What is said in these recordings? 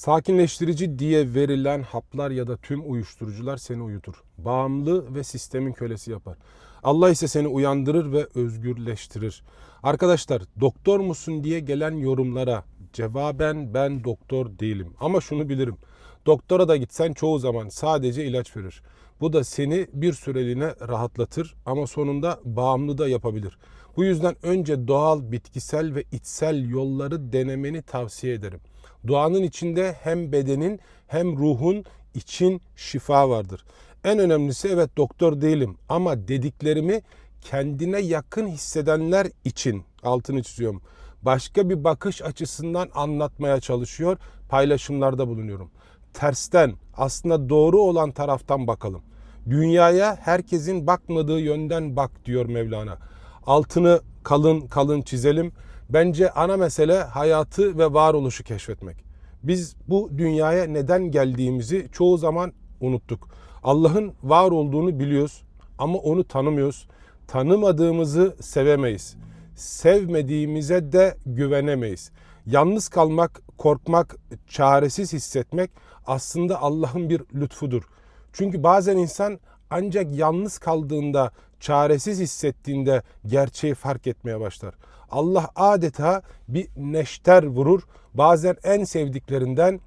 Sakinleştirici diye verilen haplar ya da tüm uyuşturucular seni uyutur. Bağımlı ve sistemin kölesi yapar. Allah ise seni uyandırır ve özgürleştirir. Arkadaşlar doktor musun diye gelen yorumlara cevaben ben doktor değilim. Ama şunu bilirim. Doktora da gitsen çoğu zaman sadece ilaç verir. Bu da seni bir süreliğine rahatlatır ama sonunda bağımlı da yapabilir. Bu yüzden önce doğal, bitkisel ve içsel yolları denemeni tavsiye ederim. Doğanın içinde hem bedenin hem ruhun için şifa vardır. En önemlisi evet doktor değilim ama dediklerimi kendine yakın hissedenler için altını çiziyorum. Başka bir bakış açısından anlatmaya çalışıyor, paylaşımlarda bulunuyorum. Tersten aslında doğru olan taraftan bakalım. Dünyaya herkesin bakmadığı yönden bak diyor Mevlana. Altını kalın kalın çizelim. Bence ana mesele hayatı ve varoluşu keşfetmek. Biz bu dünyaya neden geldiğimizi çoğu zaman unuttuk. Allah'ın var olduğunu biliyoruz ama onu tanımıyoruz. Tanımadığımızı sevemeyiz. Sevmediğimize de güvenemeyiz. Yalnız kalmak, korkmak, çaresiz hissetmek aslında Allah'ın bir lütfudur. Çünkü bazen insan ancak yalnız kaldığında, çaresiz hissettiğinde gerçeği fark etmeye başlar. Allah adeta bir neşter vurur. Bazen en sevdiklerinden,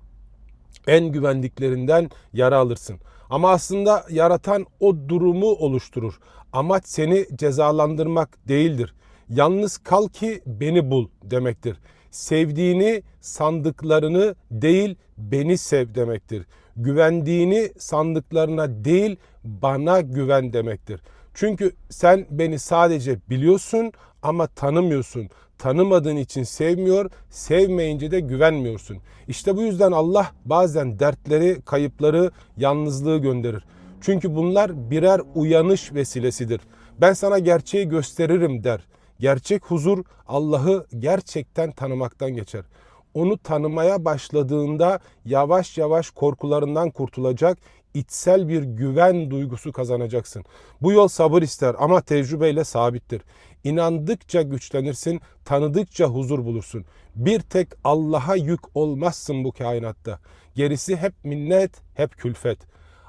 en güvendiklerinden yara alırsın. Ama aslında yaratan o durumu oluşturur. Amaç seni cezalandırmak değildir. Yalnız kal ki beni bul demektir. Sevdiğini, sandıklarını değil beni sev demektir. Güvendiğini sandıklarına değil bana güven demektir. Çünkü sen beni sadece biliyorsun ama tanımıyorsun. Tanımadığın için sevmiyor, sevmeyince de güvenmiyorsun. İşte bu yüzden Allah bazen dertleri, kayıpları, yalnızlığı gönderir. Çünkü bunlar birer uyanış vesilesidir. Ben sana gerçeği gösteririm der. Gerçek huzur Allah'ı gerçekten tanımaktan geçer. Onu tanımaya başladığında yavaş yavaş korkularından kurtulacak, içsel bir güven duygusu kazanacaksın. Bu yol sabır ister ama tecrübeyle sabittir. İnandıkça güçlenirsin, tanıdıkça huzur bulursun. Bir tek Allah'a yük olmazsın bu kainatta. Gerisi hep minnet, hep külfet.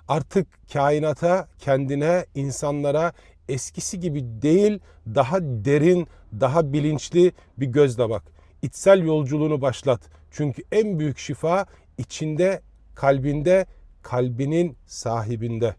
Artık kainata, kendine, insanlara eskisi gibi değil, daha derin, daha bilinçli bir gözle bak. İçsel yolculuğunu başlat. Çünkü en büyük şifa içinde, kalbinde, kalbinin sahibinde.